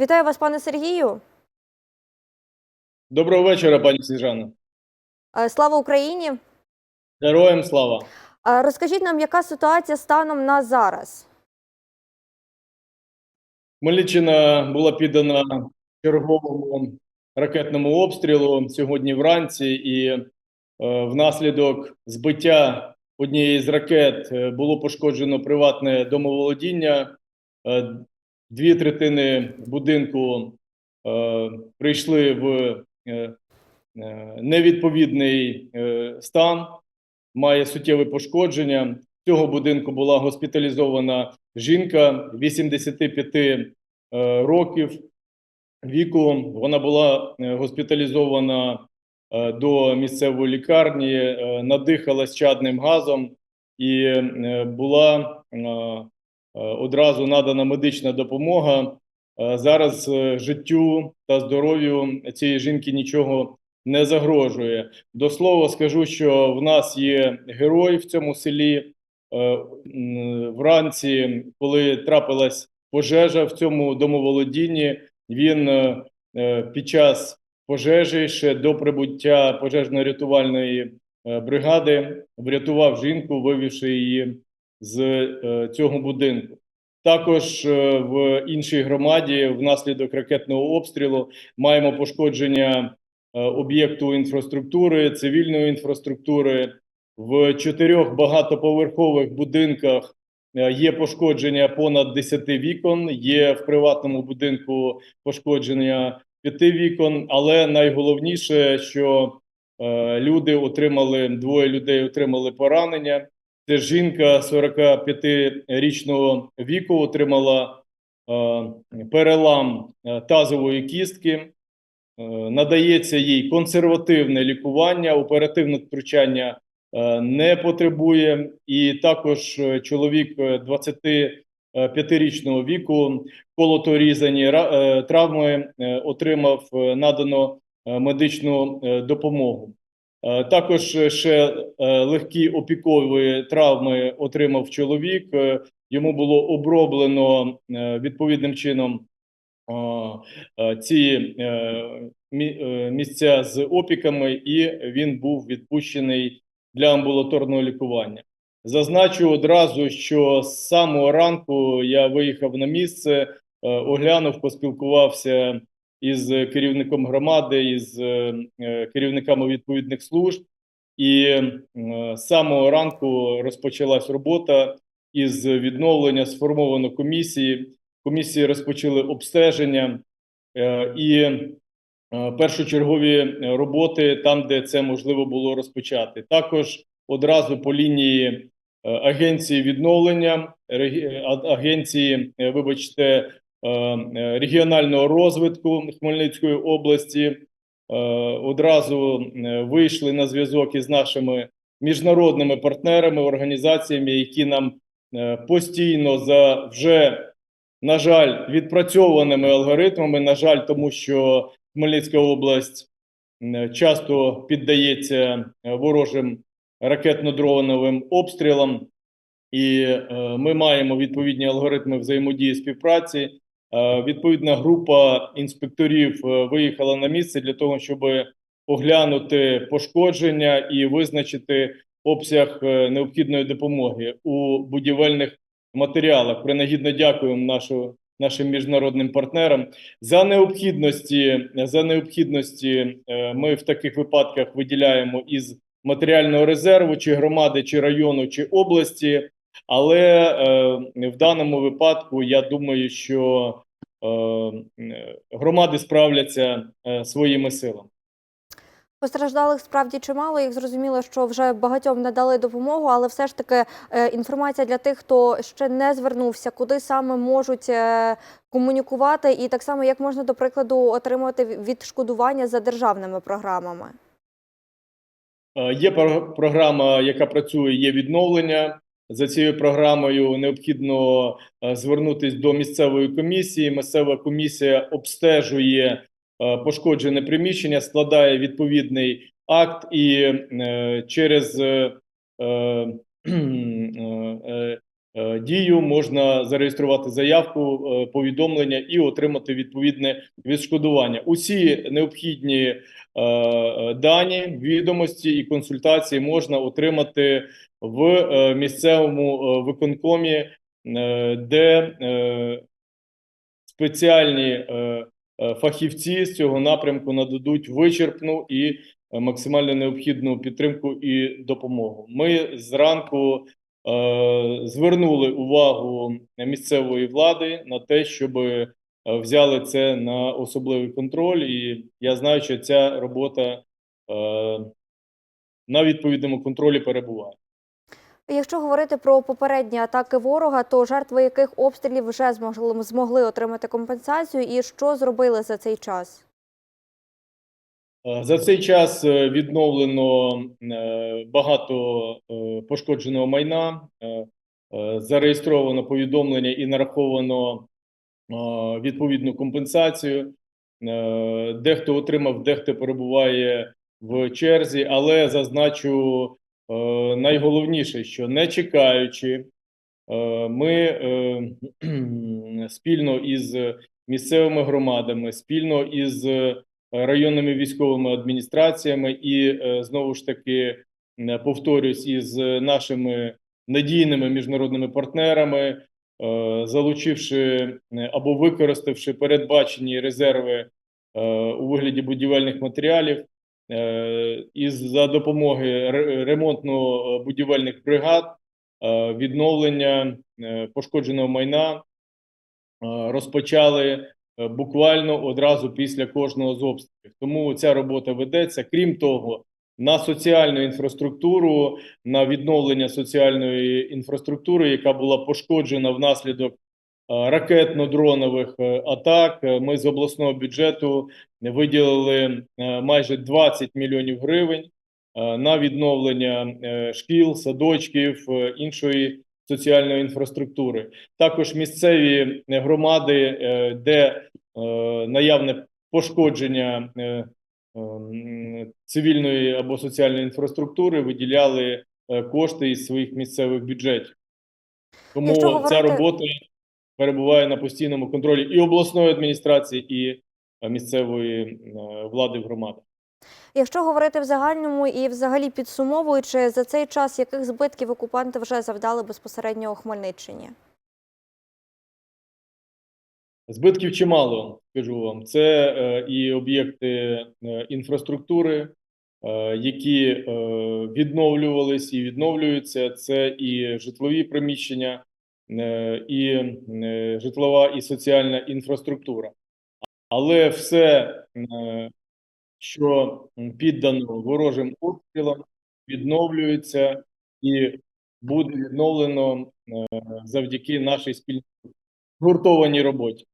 Вітаю вас, пане Сергію. Доброго вечора, пані Сніжана. Е, Слава Україні. Героям слава. Е, Розкажіть нам, яка ситуація станом на зараз? Хмельниччина була піддана черговому ракетному обстрілу сьогодні вранці, і е, внаслідок збиття однієї з ракет е, було пошкоджено приватне домоволодіння. Дві третини будинку е, прийшли в е, е, невідповідний е, стан, має суттєве пошкодження. Цього будинку була госпіталізована жінка 85 е, років віку. Вона була е, госпіталізована е, до місцевої лікарні, е, надихалась чадним газом і е, була е, одразу надана медична допомога. Е, Зараз е, життю та здоров'ю цієї жінки нічого не загрожує. До слова скажу, що в нас є герой в цьому селі. Е, Вранці, коли трапилась пожежа в цьому домоволодінні, він е, е, під час пожежі ще до прибуття пожежно-рятувальної е, бригади врятував жінку, вивівши її з е, цього будинку. Також е, в іншій громаді внаслідок ракетного обстрілу маємо пошкодження е, об'єкту інфраструктури, цивільної інфраструктури. В чотирьох багатоповерхових будинках є пошкодження понад 10 вікон. Є в приватному будинку пошкодження 5 вікон. Але найголовніше, що люди отримали двоє людей отримали поранення. Це жінка 45-річного віку отримала е, перелам е, тазової кістки. Е, Надається їй консервативне лікування, оперативне втручання не потребує. І також чоловік е, 25-річного віку колоторізані ра- травми отримав надано медичну допомогу. Е, Також е, ще е, легкі опікові травми отримав чоловік. Йому було оброблено відповідним чином ці мі- місця з опіками, і він був відпущений для амбулаторного лікування. Зазначу одразу, що з самого ранку я виїхав на місце, оглянув, поспілкувався із керівником громади, із е, е, керівниками відповідних служб, і е, з самого ранку розпочалась робота із відновлення. Сформовано комісії. Комісії розпочали обстеження е, і е, першочергові роботи там, де це можливо було розпочати. Також одразу по лінії е, агенції відновлення, агенції, е, вибачте, е, е, регіонального розвитку Хмельницької області е, одразу е, вийшли на зв'язок із нашими міжнародними партнерами, організаціями, які нам е, постійно за вже на жаль відпрацьованими алгоритмами. На жаль, тому що Хмельницька область часто піддається е, ворожим ракетно-дроновим обстрілам, і е, ми маємо відповідні алгоритми взаємодії співпраці. Е, Відповідна група інспекторів е, виїхала на місце для того, щоб оглянути пошкодження і визначити обсяг е, необхідної допомоги у будівельних матеріалах. Принагідно дякуємо нашу, нашим міжнародним партнерам за необхідності. За необхідності ми в таких випадках виділяємо із матеріального резерву, чи громади, чи району, чи області. Але е, в даному випадку я думаю, що е, громади справляться е, своїми силами. Постраждалих справді чимало. Їх зрозуміло, що вже багатьом надали допомогу, але все ж таки е, інформація для тих, хто ще не звернувся, куди саме можуть е, комунікувати, і так само як можна, до прикладу, отримувати відшкодування за державними програмами. Е, Є про- програма, яка працює, є відновлення. За цією програмою необхідно е, звернутися до місцевої комісії. Місцева комісія обстежує е, пошкоджене приміщення, складає відповідний акт, і е, через дію, можна зареєструвати заявку, е, повідомлення і отримати відповідне відшкодування. Усі необхідні е, дані, відомості і консультації можна отримати в е, місцевому виконкомі, де спеціальні фахівці з цього напрямку нададуть вичерпну і максимально необхідну підтримку і допомогу. Ми зранку звернули увагу місцевої влади на те, щоб е, взяли це на особливий контроль, і я знаю, що ця робота е, на відповідному контролі перебуває. Якщо говорити про попередні атаки ворога, то жертви яких обстрілів вже змогли, змогли отримати компенсацію, і що зробили за цей час? Е, За цей час е, відновлено е, багато пошкодженого майна, зареєстровано повідомлення і нараховано відповідну компенсацію. Дехто отримав, дехто перебуває в черзі, але зазначу найголовніше, що не чекаючи, ми спільно із місцевими громадами, спільно із районними військовими адміністраціями. І е, знову ж таки е, повторюсь із нашими надійними міжнародними партнерами, е, залучивши або використавши передбачені резерви у вигляді будівельних матеріалів, е, і за допомоги ре- ремонтно-будівельних бригад, відновлення пошкодженого майна розпочали буквально одразу після кожного з обстрілів. Тому ця робота ведеться. Крім того, на соціальну інфраструктуру, на відновлення соціальної інфраструктури, яка була пошкоджена внаслідок е, ракетно-дронових е, атак. Е, Ми з обласного бюджету виділили е, майже 20 мільйонів гривень е, на відновлення е, шкіл, садочків, е, іншої соціальної інфраструктури. Також місцеві е, громади, е, де е, наявне пошкодження цивільної або соціальної інфраструктури, виділяли кошти із своїх місцевих бюджетів. Тому Якщо ця говорити- робота перебуває на постійному контролі і обласної адміністрації, і місцевої влади в громадах. Якщо говорити в загальному і взагалі підсумовуючи, за цей час яких збитків окупанти вже завдали безпосередньо у Хмельниччині? Збитків чимало, скажу вам. Це е, і об'єкти е, інфраструктури, е, які е, відновлювались і відновлюються. Це і житлові приміщення, е, і е, житлова і соціальна інфраструктура. Але все, е, що піддано ворожим обстрілам, відновлюється і буде відновлено е, завдяки нашій спільній згуртованій роботі.